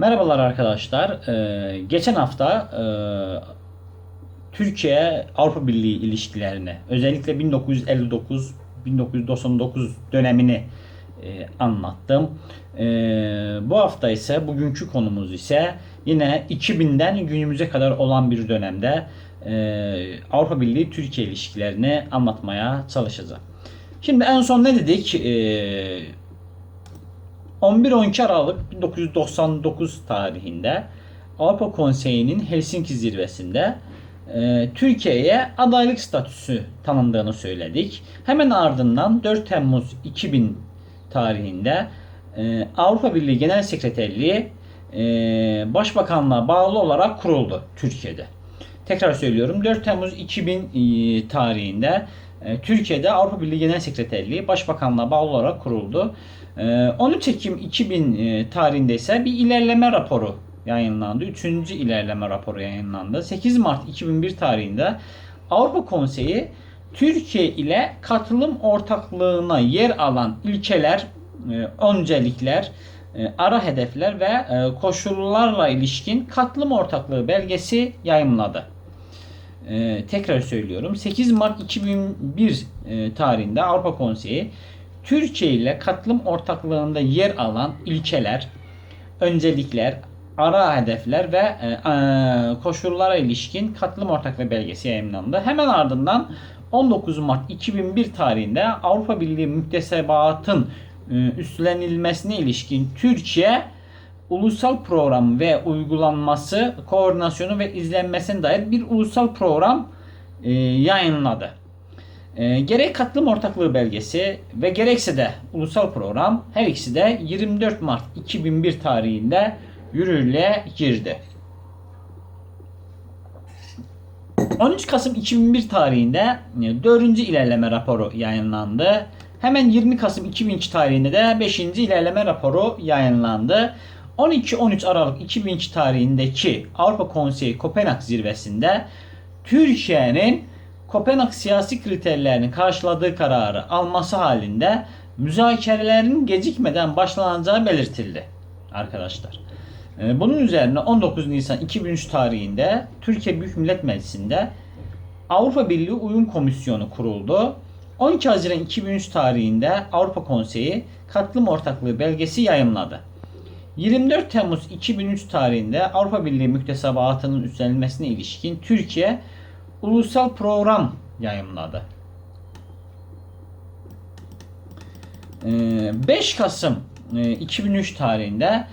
Merhabalar arkadaşlar. Ee, geçen hafta e, Türkiye Avrupa Birliği ilişkilerini özellikle 1959-1999 dönemini e, anlattım. E, bu hafta ise bugünkü konumuz ise yine 2000'den günümüze kadar olan bir dönemde e, Avrupa Birliği Türkiye ilişkilerini anlatmaya çalışacağım. Şimdi en son ne dedik? E, 11-12 Aralık 1999 tarihinde Avrupa Konseyi'nin Helsinki zirvesinde e, Türkiye'ye adaylık statüsü tanındığını söyledik. Hemen ardından 4 Temmuz 2000 tarihinde e, Avrupa Birliği Genel Sekreterliği e, Başbakanlığa bağlı olarak kuruldu Türkiye'de. Tekrar söylüyorum 4 Temmuz 2000 e, tarihinde e, Türkiye'de Avrupa Birliği Genel Sekreterliği Başbakanlığa bağlı olarak kuruldu. E, 13 Ekim 2000 e, tarihinde ise bir ilerleme raporu yayınlandı. Üçüncü ilerleme raporu yayınlandı. 8 Mart 2001 tarihinde Avrupa Konseyi Türkiye ile katılım ortaklığına yer alan ilkeler, e, öncelikler, e, ara hedefler ve e, koşullarla ilişkin katılım ortaklığı belgesi yayımladı. Tekrar söylüyorum. 8 Mart 2001 e, tarihinde Avrupa Konseyi Türkiye ile katılım ortaklığında yer alan ilkeler, öncelikler, ara hedefler ve e, e, koşullara ilişkin katılım ortaklığı belgesi yayınlandı. Hemen ardından 19 Mart 2001 tarihinde Avrupa Birliği müktesebatın e, üstlenilmesine ilişkin Türkiye ulusal program ve uygulanması, koordinasyonu ve izlenmesine dair bir ulusal program e, yayınladı. E, gerek katılım ortaklığı belgesi ve gerekse de ulusal program her ikisi de 24 Mart 2001 tarihinde yürürlüğe girdi. 13 Kasım 2001 tarihinde 4. ilerleme raporu yayınlandı. Hemen 20 Kasım 2002 tarihinde de 5. ilerleme raporu yayınlandı. 12-13 Aralık 2002 tarihindeki Avrupa Konseyi Kopenhag zirvesinde Türkiye'nin Kopenhag siyasi kriterlerini karşıladığı kararı alması halinde müzakerelerin gecikmeden başlanacağı belirtildi arkadaşlar. Ee, Bunun üzerine 19 Nisan 2003 tarihinde Türkiye Büyük Millet Meclisi'nde Avrupa Birliği Uyum Komisyonu kuruldu. 12 Haziran 2003 tarihinde Avrupa Konseyi katılım ortaklığı belgesi yayımladı. 24 Temmuz 2003 tarihinde Avrupa Birliği müktesebatının üstlenilmesine ilişkin Türkiye ulusal program yayımladı. Ee, 5 Kasım e, 2003 tarihinde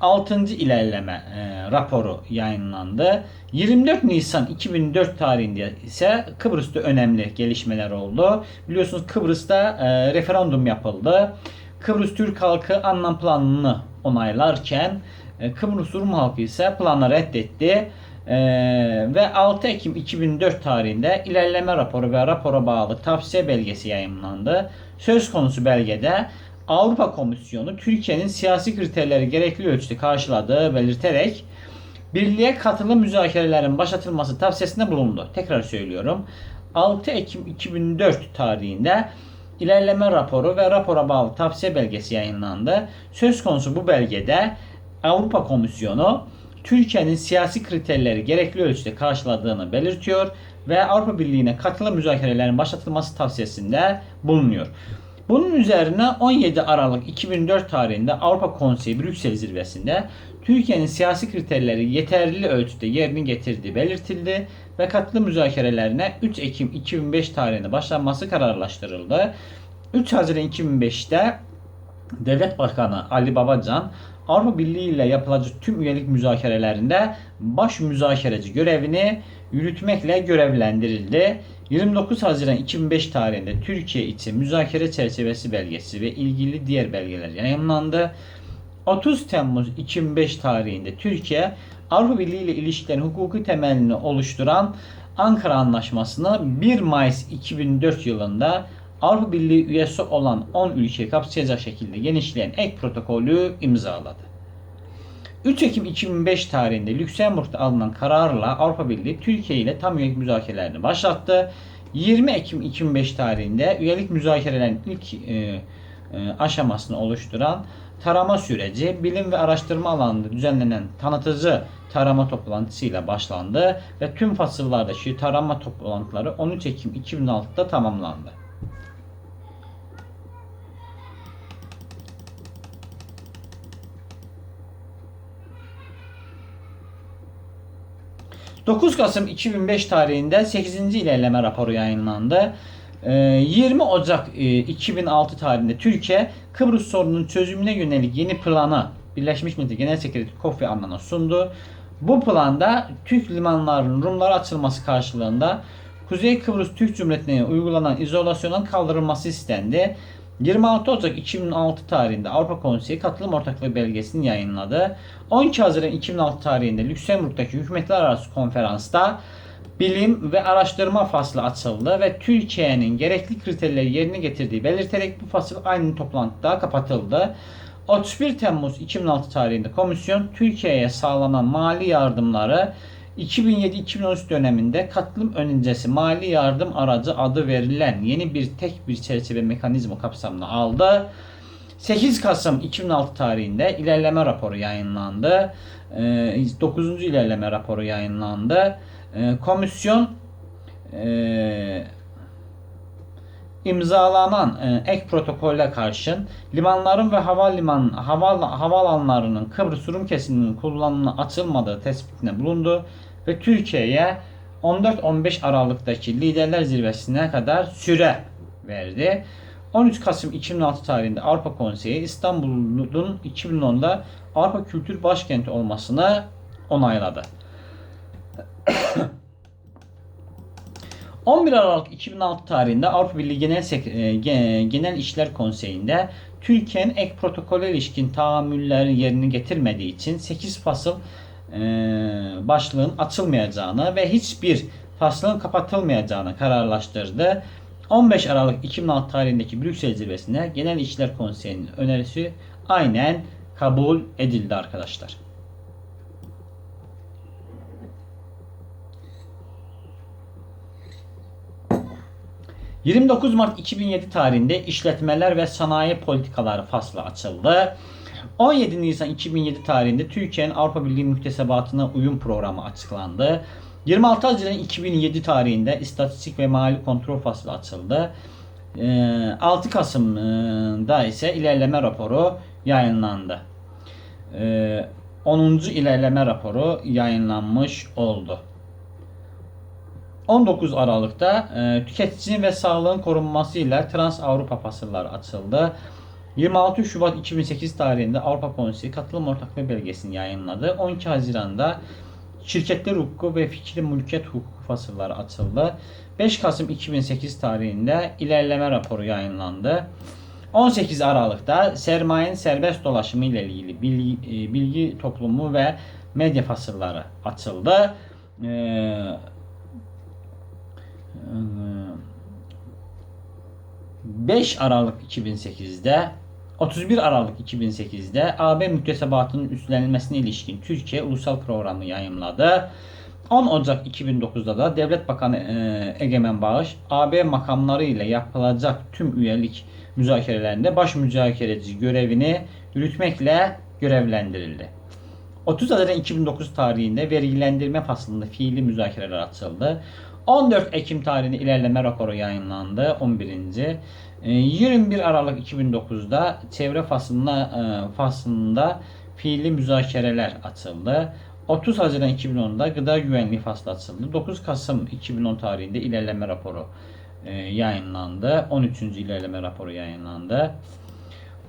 6. ilerleme e, raporu yayınlandı. 24 Nisan 2004 tarihinde ise Kıbrıs'ta önemli gelişmeler oldu. Biliyorsunuz Kıbrıs'ta e, referandum yapıldı. Kıbrıs Türk halkı anlam planını onaylarken e, Kıbrıs Rum halkı ise planı reddetti. Ee, ve 6 Ekim 2004 tarihinde ilerleme raporu ve rapora bağlı tavsiye belgesi yayınlandı. Söz konusu belgede Avrupa Komisyonu Türkiye'nin siyasi kriterleri gerekli ölçüde karşıladığı belirterek birliğe katılım müzakerelerin başlatılması tavsiyesinde bulundu. Tekrar söylüyorum. 6 Ekim 2004 tarihinde ilerleme raporu ve rapora bağlı tavsiye belgesi yayınlandı. Söz konusu bu belgede Avrupa Komisyonu Türkiye'nin siyasi kriterleri gerekli ölçüde karşıladığını belirtiyor ve Avrupa Birliği'ne katılım müzakerelerinin başlatılması tavsiyesinde bulunuyor. Bunun üzerine 17 Aralık 2004 tarihinde Avrupa Konseyi Brüksel zirvesinde Türkiye'nin siyasi kriterleri yeterli ölçüde yerini getirdiği belirtildi ve katılım müzakerelerine 3 Ekim 2005 tarihinde başlanması kararlaştırıldı. 3 Haziran 2005'te Devlet Başkanı Ali Babacan Avrupa Birliği ile yapılacak tüm üyelik müzakerelerinde baş müzakereci görevini yürütmekle görevlendirildi. 29 Haziran 2005 tarihinde Türkiye için müzakere çerçevesi belgesi ve ilgili diğer belgeler yayınlandı. 30 Temmuz 2005 tarihinde Türkiye Avrupa Birliği ile ilişkilerin hukuki temelini oluşturan Ankara Anlaşması'nı 1 Mayıs 2004 yılında Avrupa Birliği üyesi olan 10 ülkeyi kapsayacak şekilde genişleyen ek protokolü imzaladı. 3 Ekim 2005 tarihinde Lüksemburg'da alınan kararla Avrupa Birliği Türkiye ile tam üyelik müzakerelerini başlattı. 20 Ekim 2005 tarihinde üyelik müzakerelerinin ilk e, e, aşamasını oluşturan tarama süreci bilim ve araştırma alanında düzenlenen tanıtıcı tarama toplantısıyla başlandı ve tüm fasıllardaki tarama toplantıları 13 Ekim 2006'da tamamlandı. ...9 Kasım 2005 tarihinde 8. ilerleme raporu yayınlandı. Ee, 20 Ocak e, 2006 tarihinde Türkiye Kıbrıs sorununun çözümüne yönelik yeni planı Birleşmiş Milletler Genel Sekreteri Kofi Annan'a sundu. Bu planda Türk limanlarının Rumlara açılması karşılığında Kuzey Kıbrıs Türk Cumhuriyeti'ne uygulanan izolasyonun kaldırılması istendi. 26 Ocak 2006 tarihinde Avrupa Konseyi katılım ortaklığı belgesini yayınladı. 12 Haziran 2006 tarihinde Lüksemburg'daki hükümetler arası konferansta bilim ve araştırma faslı açıldı ve Türkiye'nin gerekli kriterleri yerine getirdiği belirterek bu fasıl aynı toplantıda kapatıldı. 31 Temmuz 2006 tarihinde komisyon Türkiye'ye sağlanan mali yardımları 2007-2013 döneminde katılım öncesi mali yardım aracı adı verilen yeni bir tek bir çerçeve mekanizma kapsamına aldı. 8 Kasım 2006 tarihinde ilerleme raporu yayınlandı. 9. ilerleme raporu yayınlandı. Ee, Komisyon e, imzalanan e, ek protokolle karşın limanların ve havaliman hava havaalanlarının Kıbrıs Rum kesiminin kullanımına açılmadığı tespitine bulundu ve Türkiye'ye 14-15 Aralık'taki liderler zirvesine kadar süre verdi. 13 Kasım 2006 tarihinde Avrupa Konseyi İstanbul'un 2010'da Avrupa Kültür Başkenti olmasını onayladı. 11 Aralık 2006 tarihinde Avrupa Birliği Genel, Sek e, Genel İşler Konseyi'nde Türkiye'nin ek protokole ilişkin tahammülleri yerini getirmediği için 8 fasıl e, başlığın açılmayacağını ve hiçbir faslın kapatılmayacağını kararlaştırdı. 15 Aralık 2006 tarihindeki Brüksel zirvesinde Genel İşler Konseyi'nin önerisi aynen kabul edildi arkadaşlar. 29 Mart 2007 tarihinde işletmeler ve sanayi politikaları faslı açıldı. 17 Nisan 2007 tarihinde Türkiye'nin Avrupa Birliği müktesebatına uyum programı açıklandı. 26 Haziran 2007 tarihinde istatistik ve mali kontrol faslı açıldı. 6 ee, Kasım'da ise ilerleme raporu yayınlandı. 10. Ee, ilerleme raporu yayınlanmış oldu. 19 Aralık'ta e, tüketicinin ve sağlığın korunmasıyla Trans Avrupa fasılları açıldı. 26 Şubat 2008 tarihinde Avrupa Konseyi katılım ortaklığı belgesini yayınladı. 12 Haziran'da şirketler hukuku ve fikri mülkiyet hukuku fasılları açıldı. 5 Kasım 2008 tarihinde ilerleme raporu yayınlandı. 18 Aralık'ta sermayenin serbest dolaşımı ile ilgili bilgi, e, bilgi toplumu ve medya fasılları açıldı. Ee, 5 Aralık 2008'de 31 Aralık 2008'de AB müktesebatının üstlenilmesine ilişkin Türkiye Ulusal Programı yayımladı. 10 Ocak 2009'da da Devlet Bakanı e, Egemen Bağış AB makamları ile yapılacak tüm üyelik müzakerelerinde baş müzakereci görevini yürütmekle görevlendirildi. 30 Haziran 2009 tarihinde vergilendirme faslında fiili müzakereler açıldı. 14 Ekim tarihinde ilerleme raporu yayınlandı 11. 21 ee, Aralık 2009'da çevre faslında, e, faslında fiili müzakereler açıldı. 30 Haziran 2010'da gıda güvenliği faslı açıldı. 9 Kasım 2010 tarihinde ilerleme raporu e, yayınlandı. 13. ilerleme raporu yayınlandı.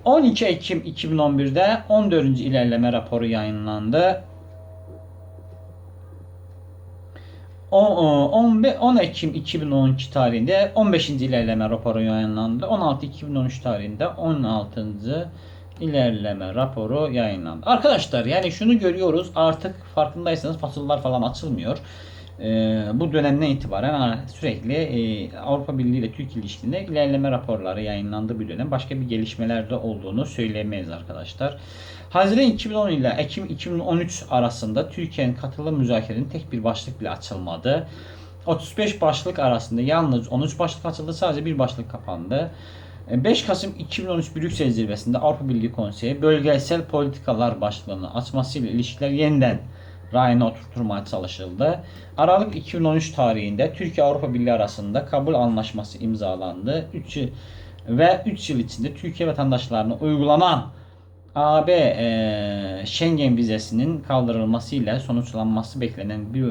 12 Ekim 2011'de 14. ilerleme raporu yayınlandı. 10, 10 Ekim 2012 tarihinde 15. ilerleme raporu yayınlandı. 16 2013 tarihinde 16. ilerleme raporu yayınlandı. Arkadaşlar yani şunu görüyoruz artık farkındaysanız fasıllar falan açılmıyor. Ee, bu dönemden itibaren sürekli e, Avrupa Birliği ile Türkiye ilişkinde ilerleme raporları yayınlandı bir dönem. Başka bir gelişmeler de olduğunu söyleyemeyiz arkadaşlar. Haziran 2010 ile Ekim 2013 arasında Türkiye'nin katılım müzakerenin tek bir başlık bile açılmadı. 35 başlık arasında yalnız 13 başlık açıldı sadece bir başlık kapandı. E, 5 Kasım 2013 Brüksel zirvesinde Avrupa Birliği Konseyi bölgesel politikalar başlığını açmasıyla ilişkiler yeniden rayına oturtulmaya çalışıldı. Aralık 2013 tarihinde Türkiye Avrupa Birliği arasında kabul anlaşması imzalandı. 3 yıl ve 3 yıl içinde Türkiye vatandaşlarına uygulanan AB e, Schengen vizesinin kaldırılmasıyla sonuçlanması beklenen bir,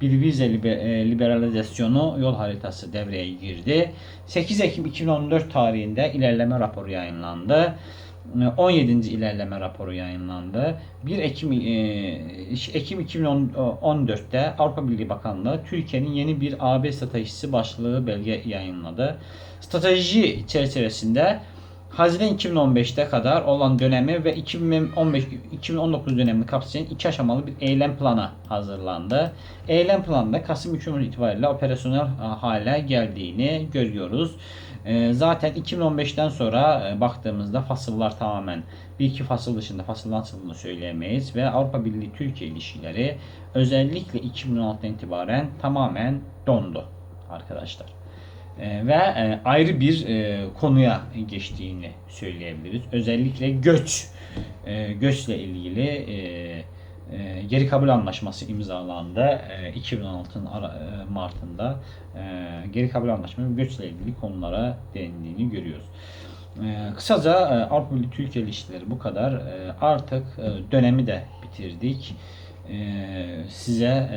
bir vize libe- e, liberalizasyonu yol haritası devreye girdi. 8 Ekim 2014 tarihinde ilerleme raporu yayınlandı. E, 17. ilerleme raporu yayınlandı. 1 Ekim e, Ekim 2014'te Avrupa Birliği Bakanlığı Türkiye'nin yeni bir AB stratejisi başlığı belge yayınladı. Strateji çerçevesinde Haziran 2015'te kadar olan dönemi ve 2015 2019 dönemini kapsayan iki aşamalı bir eylem planı hazırlandı. Eylem planında Kasım 2013 itibariyle operasyonel e, hale geldiğini görüyoruz. E, Zaten 2015'ten sonra e, baktığımızda fasıllar tamamen bir iki fasıl dışında fasıldan açıldığını söyleyemeyiz ve Avrupa Birliği Türkiye ilişkileri özellikle 2016'dan itibaren tamamen dondu arkadaşlar. E, ve e, ayrı bir e, konuya geçtiğini söyleyebiliriz. Özellikle göç, göçle ilgili geri kabul anlaşması imzalandı. E, 2016'ın ara- e, Mart'ında geri kabul anlaşması göçle ilgili konulara değindiğini görüyoruz. Kısaca Avrupa Birliği Türkiye ilişkileri bu kadar. Artık dönemi de bitirdik. Size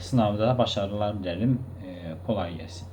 sınavda başarılar dilerim. Kolay gelsin.